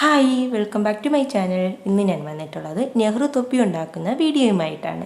Hi welcome back to my channel. ഇന്ന് ഞാൻ വന്നിട്ടുള്ളത് നെഹ്റു തൊപ്പി ഉണ്ടാക്കുന്ന വീഡിയോയുമായിട്ടാണ്.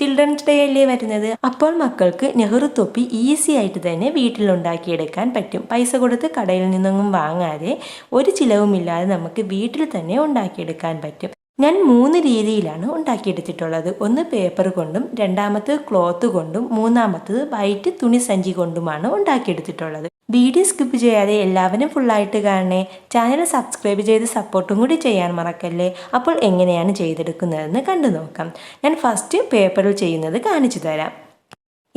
ചിൽഡ്രൻസ് ഡേ അല്ലേ വരുന്നത്? അപ്പോൾ മക്കൾക്ക് നെഹ്റു തൊപ്പി ഈസി ആയിട്ട് തന്നെ വീട്ടിൽ ഉണ്ടാക്കിയെടുക്കാൻ പറ്റും. പൈസ കൊടുത്ത് കടയിൽ നിന്നൊന്നും വാങ്ങാതെ ഒരു ചിലവുമില്ലാതെ നമുക്ക് വീട്ടിൽ തന്നെ ഉണ്ടാക്കിയെടുക്കാൻ പറ്റും. ഞാൻ മൂന്ന് രീതിയിലാണ് ഉണ്ടാക്കിയെടുത്തിട്ടുള്ളത്. ഒന്ന് പേപ്പർ കൊണ്ടും രണ്ടാമത്തത് ക്ലോത്ത് കൊണ്ടും മൂന്നാമത്തത് വൈറ്റ് തുണി സഞ്ചി കൊണ്ടുമാണ് ഉണ്ടാക്കിയെടുത്തിട്ടുള്ളത്. വീഡിയോ സ്കിപ്പ് ചെയ്യാതെ എല്ലാവരും ഫുള്ളായിട്ട് കാണണേ. ചാനൽ സബ്സ്ക്രൈബ് ചെയ്ത് സപ്പോർട്ടും കൂടി ചെയ്യാൻ മറക്കല്ലേ? അപ്പോൾ എങ്ങനെയാണ് ചെയ്തെടുക്കുന്നതെന്ന് കണ്ടു നോക്കാം ഞാൻ ഫസ്റ്റ് പേപ്പറിൽ ചെയ്യുന്നത് കാണിച്ചു തരാം.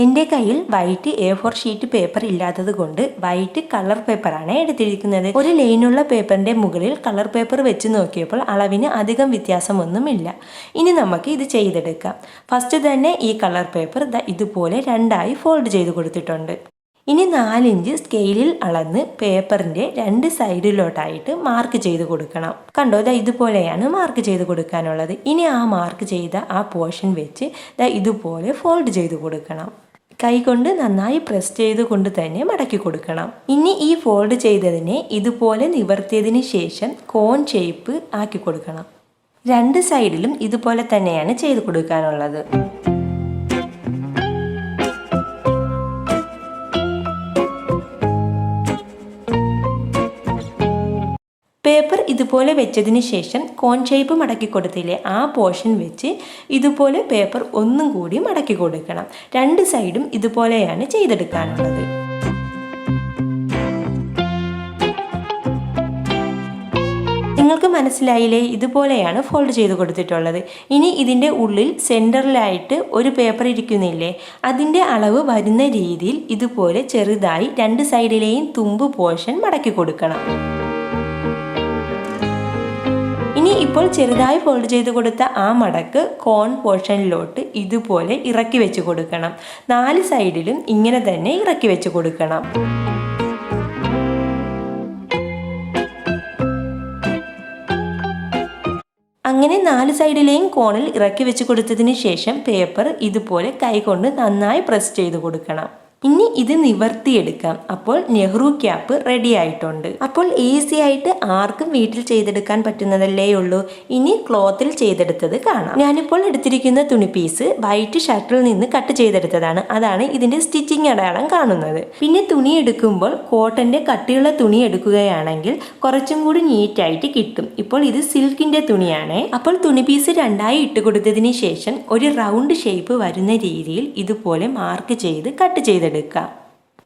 എന്റെ കയ്യിൽ white A four sheet paper ഇല്ലാത്തത് കൊണ്ട് വൈറ്റ് കളർ പേപ്പറാണ് എടുത്തിരിക്കുന്നത്. ഒരു ലൈനുള്ള പേപ്പറിന്റെ മുകളിൽ കളർ പേപ്പർ വെച്ച് നോക്കിയപ്പോൾ അളവിന് അധികം വ്യത്യാസമൊന്നുമില്ല. ഇനി നമുക്ക് ഇത് ചെയ്തെടുക്കാം. ഫസ്റ്റ് തന്നെ ഈ കളർ പേപ്പർ ഇതുപോലെ രണ്ടായി ഫോൾഡ് ചെയ്ത് കൊടുത്തിട്ടുണ്ട്. ഇനി നാലിഞ്ച് സ്കെയിലിൽ അളന്ന് പേപ്പറിന്റെ രണ്ട് സൈഡിലോട്ടായിട്ട് മാർക്ക് ചെയ്ത് കൊടുക്കണം. കണ്ടോ ദാ ഇതുപോലെയാണ് മാർക്ക് ചെയ്ത് കൊടുക്കാനുള്ളത്. ഇനി ആ മാർക്ക് ചെയ്ത ആ പോർഷൻ വെച്ച് ദാ ഇതുപോലെ ഫോൾഡ് ചെയ്ത് കൊടുക്കണം. കൈകൊണ്ട് നന്നായി പ്രസ് ചെയ്ത് കൊണ്ട് തന്നെ മടക്കി കൊടുക്കണം. ഇനി ഈ ഫോൾഡ് ചെയ്തതിനെ ഇതുപോലെ നിവർത്തിയതിന് ശേഷം കോൺ ഷേപ്പ് ആക്കി കൊടുക്കണം. രണ്ട് സൈഡിലും ഇതുപോലെ തന്നെയാണ് ചെയ്ത് കൊടുക്കാനുള്ളത്. പേപ്പർ ഇതുപോലെ വെച്ചതിന് ശേഷം കോൺ ഷേപ്പ് മടക്കി കൊടുത്തില്ലേ ആ പോർഷൻ വെച്ച് ഇതുപോലെ പേപ്പർ ഒന്നും കൂടി മടക്കി കൊടുക്കണം. രണ്ട് സൈഡും ഇതുപോലെയാണ് ചെയ്തെടുക്കാനുള്ളത്. നിങ്ങൾക്ക് മനസ്സിലായില്ലേ? ഇതുപോലെയാണ് ഫോൾഡ് ചെയ്ത് കൊടുത്തിട്ടുള്ളത്. ഇനി ഇതിന്റെ ഉള്ളിൽ സെന്ററിലായിട്ട് ഒരു പേപ്പർ ഇരിക്കുന്നില്ലേ? അതിന്റെ അളവ് വരുന്ന രീതിയിൽ ഇതുപോലെ ചെറുതായി രണ്ട് സൈഡിലെയും തുമ്പ് പോർഷൻ മടക്കി കൊടുക്കണം. ഇനി ഇപ്പോൾ ചെറുതായി ഫോൾഡ് ചെയ്ത് കൊടുത്ത ആ മടക്ക് കോൺ പോർഷനിലോട്ട് ഇതുപോലെ ഇറക്കി വെച്ച് കൊടുക്കണം. നാല് സൈഡിലും ഇങ്ങനെ തന്നെ ഇറക്കി വെച്ച് കൊടുക്കണം. അങ്ങനെ നാല് സൈഡിലെയും കോണിൽ ഇറക്കി വെച്ച് കൊടുത്തതിന് ശേഷം പേപ്പർ ഇതുപോലെ കൈകൊണ്ട് നന്നായി പ്രസ് ചെയ്ത് കൊടുക്കണം. ഇനി ഇത് നിവർത്തിയെടുക്കാം. അപ്പോൾ നെഹ്റു ക്യാപ്പ് റെഡി ആയിട്ടുണ്ട്. അപ്പോൾ ഈസി ആയിട്ട് ആർക്കും വീട്ടിൽ ചെയ്തെടുക്കാൻ പറ്റുന്നതല്ലേ ഉള്ളൂ. ഇനി ക്ലോത്തിൽ ചെയ്തെടുത്തത് കാണാം. ഞാനിപ്പോൾ എടുത്തിരിക്കുന്ന തുണി പീസ് വൈറ്റ് ഷർട്ടിൽ നിന്ന് കട്ട് ചെയ്തെടുത്തതാണ്. അതാണ് ഇതിന്റെ സ്റ്റിച്ചിങ് അടയാളം കാണുന്നത്. പിന്നെ തുണി എടുക്കുമ്പോൾ കോട്ടന്റെ കട്ടിയുള്ള തുണി എടുക്കുകയാണെങ്കിൽ കുറച്ചും കൂടി നീറ്റായിട്ട് കിട്ടും. ഇപ്പോൾ ഇത് സിൽക്കിന്റെ തുണിയാണ്. അപ്പോൾ തുണി പീസ് രണ്ടായി ഇട്ട് കൊടുത്തതിന് ശേഷം ഒരു റൗണ്ട് ഷേപ്പ് വരുന്ന രീതിയിൽ ഇതുപോലെ മാർക്ക് ചെയ്ത് കട്ട് ചെയ്ത് ചെയ്തെടുക്കാം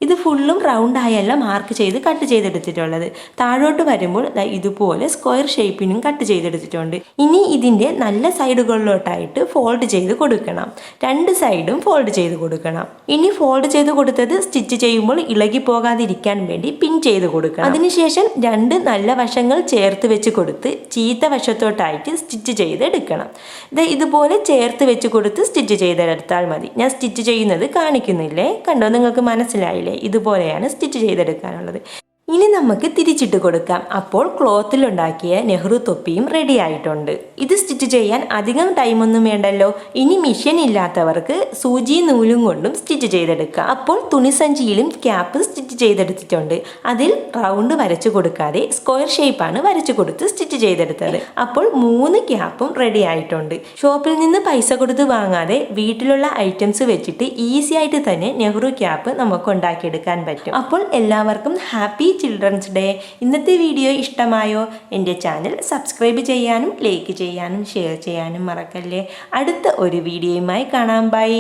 ഇത് ഫുള്ളും റൗണ്ട് ആയല്ല മാർക്ക് ചെയ്ത് കട്ട് ചെയ്തെടുത്തിട്ടുള്ളത്. താഴോട്ട് വരുമ്പോൾ ഇതുപോലെ സ്ക്വയർ ഷേപ്പിനും കട്ട് ചെയ്തെടുത്തിട്ടുണ്ട്. ഇനി ഇതിന്റെ നല്ല സൈഡുകളിലോട്ടായിട്ട് ഫോൾഡ് ചെയ്ത് കൊടുക്കണം. രണ്ട് സൈഡും ഫോൾഡ് ചെയ്ത് കൊടുക്കണം. ഇനി ഫോൾഡ് ചെയ്ത് കൊടുത്തത് സ്റ്റിച്ച് ചെയ്യുമ്പോൾ ഇളകി പോകാതിരിക്കാൻ വേണ്ടി പിൻ ചെയ്ത് കൊടുക്കണം. അതിനുശേഷം രണ്ട് നല്ല വശങ്ങൾ ചേർത്ത് വെച്ച് കൊടുത്ത് ചീത്ത വശത്തോട്ടായിട്ട് സ്റ്റിച്ച് ചെയ്തെടുക്കണം. ഇത് ഇതുപോലെ ചേർത്ത് വെച്ച് കൊടുത്ത് സ്റ്റിച്ച് ചെയ്തെടുത്താൽ മതി. ഞാൻ സ്റ്റിച്ച് ചെയ്യുന്നത് കാണിക്കുന്നില്ലേ? കണ്ടോ? നിങ്ങൾക്ക് മനസ്സിലായില്ലേ? ഇതുപോലെയാണ് സ്റ്റിച്ച് ചെയ്തെടുക്കാനുള്ളത്. ഇനി നമുക്ക് തിരിച്ചിട്ട് കൊടുക്കാം. അപ്പോൾ ക്ലോത്തിലുണ്ടാക്കിയ നെഹ്റു തൊപ്പിയും റെഡി ആയിട്ടുണ്ട്. ഇത് സ്റ്റിച്ച് ചെയ്യാൻ അധികം ടൈമൊന്നും വേണ്ടല്ലോ. ഇനി മിഷ്യൻ ഇല്ലാത്തവർക്ക് സൂചി നൂലും കൊണ്ടും സ്റ്റിച്ച് ചെയ്തെടുക്കാം. അപ്പോൾ തുണിസഞ്ചിയിലും ക്യാപ്പ് സ്റ്റിച്ച് ചെയ്തെടുത്തിട്ടുണ്ട്. അതിൽ റൗണ്ട് വരച്ചു കൊടുക്കാതെ സ്ക്വയർ ഷേപ്പാണ് വരച്ചു കൊടുത്ത് സ്റ്റിച്ച് ചെയ്തെടുത്തത്. അപ്പോൾ മൂന്ന് ക്യാപ്പും റെഡി ആയിട്ടുണ്ട്. ഷോപ്പിൽ നിന്ന് പൈസ കൊടുത്ത് വാങ്ങാതെ വീട്ടിലുള്ള ഐറ്റംസ് വെച്ചിട്ട് ഈസി ആയിട്ട് തന്നെ നെഹ്റു ക്യാപ്പ് നമുക്ക് ഉണ്ടാക്കിയെടുക്കാൻ പറ്റും. അപ്പോൾ എല്ലാവർക്കും ഹാപ്പി ചിൽഡ്രൻസ് ഡേ ഇന്നത്തെ വീഡിയോ ഇഷ്ടമായോ? എന്റെ ചാനൽ സബ്സ്ക്രൈബ് ചെയ്യാനും ലൈക്ക് ചെയ്യാനും ഷെയർ ചെയ്യാനും മറക്കല്ലേ. അടുത്ത ഒരു വീഡിയോയുമായി കാണാം. ബൈ